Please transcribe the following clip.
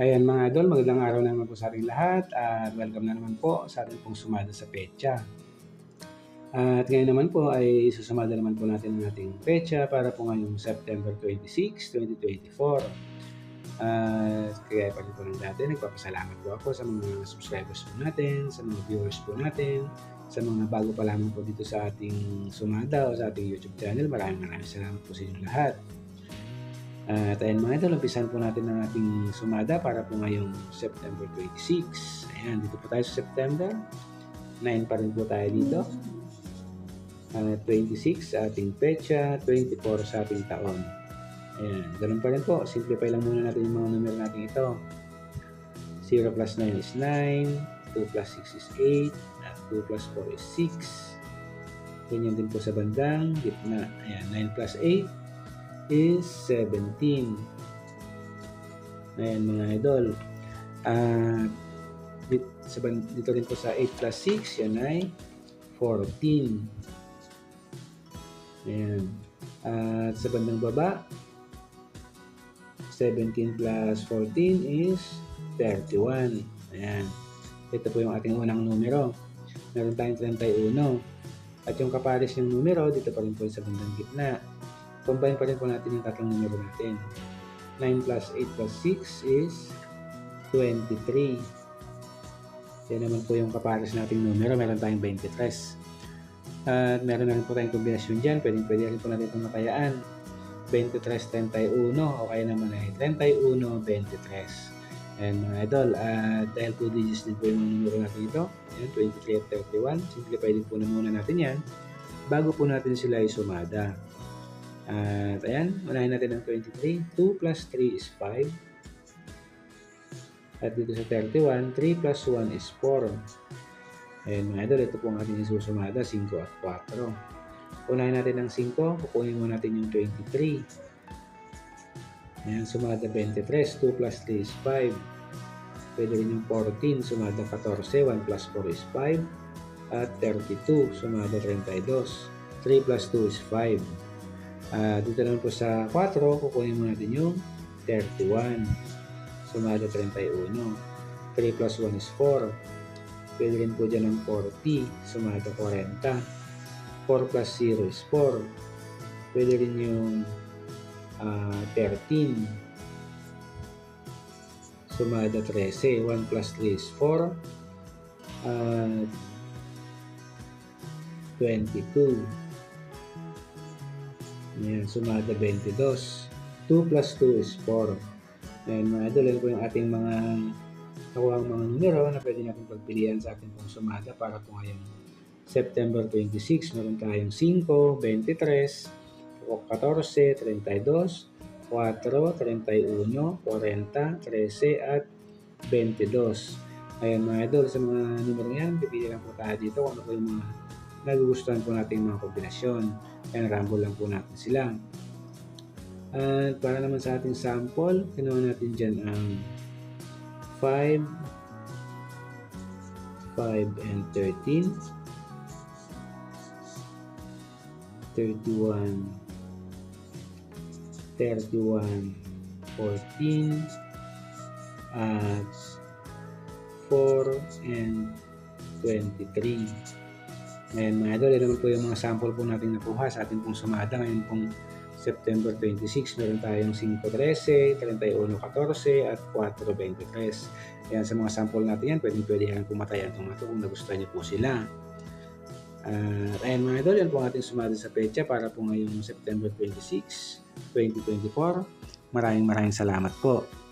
Ayan mga idol, magandang araw na naman po sa ating lahat at welcome na naman po sa ating pong sumada sa pecha. At ngayon naman po ay susumada naman po natin ang ating pecha para po ngayong September 26, 2024. At kaya pa rin po ng dati, nagpapasalamat po ako sa mga subscribers po natin, sa mga viewers po natin, sa mga bago pa lamang po dito sa ating sumada o sa ating YouTube channel. Maraming maraming salamat po sa inyong lahat. At ayan mga idol, umpisan po natin ang ating sumada para po ngayong September 26. Ayan, dito po tayo sa September. 9 pa rin po tayo dito. Uh, 26 sa ating pecha, 24 sa ating taon. Ayan, ganun pa rin po. Simplify lang muna natin yung mga numero natin ito. 0 plus 9 is 9, 2 plus 6 is 8, at 2 plus 4 is 6. Ganyan din po sa bandang gitna. Ayan, 9 plus 8 is 17. Ayan mga idol. At dito, dito rin po sa 8 plus 6, yan ay 14. Ayan. At sa bandang baba, 17 plus 14 is 31. Ayan. Ito po yung ating unang numero. Meron tayong 31. At yung kapares ng numero, dito pa rin po sa bandang gitna combine pa rin po natin yung tatlong numero natin. 9 plus 8 plus 6 is 23. Yan naman po yung kapares nating numero. Meron tayong 23. At meron na rin po tayong kombinasyon dyan. Pwede, pwede rin po natin itong matayaan. 23-31 o kaya naman ay 31-23. Ayan mga idol. At dahil 2 digits din po yung numero natin ito. Ayan, 23 at 31. Simplify din po na muna natin yan bago po natin sila isumada. At ayan, unahin natin ang 23. 2 plus 3 is 5. At dito sa 31, 3 plus 1 is 4. Ayan mga idol, ito po ang ating isusumada, 5 at 4. Unahin natin ang 5, kukunin mo natin yung 23. Ayan, sumada 23, 2 plus 3 is 5. Pwede rin yung 14, sumada 14, 1 plus 4 is 5. At 32, sumada 32. 3 plus 2 is 5. Uh, dito naman po sa 4, kukunin mo natin yung 31. Sumada 31. 3 plus 1 is 4. Pwede rin po dyan ng 40. Sumada 40. 4 plus 0 is 4. Pwede rin yung uh, 13. Sumada 13. 1 plus 3 is 4. Uh, 22. Ayan, sumada 22. 2 plus 2 is 4. Ayan, mga idol, yan po yung ating mga nakuha ang mga numero na pwede natin pagpilian sa ating pong sumada para po ngayong September 26. Meron tayong 5, 23, 14, 32, 4, 31, 40, 13, at 22. Ayan mga idol, sa mga numero yan, pipili lang po tayo dito kung ano po yung mga nagugustuhan po natin mga kombinasyon. Ayan, rumble lang po natin sila. At para naman sa ating sample, kinuha natin dyan ang 5, 5 and 13, 31, 31, 14, at 4 and 23. Ngayon mga idol, yan naman po yung mga sample po natin nakuha sa ating pong sumada ngayon pong September 26. Meron tayong 5.13, 31.14 at 4.23. Yan sa mga sample natin yan, pwede pwede yan pumatayan itong ito kung nagustuhan niyo po sila. At uh, ayan mga idol, yan po ating sumada sa pecha para po ngayong September 26, 2024. Maraming maraming salamat po.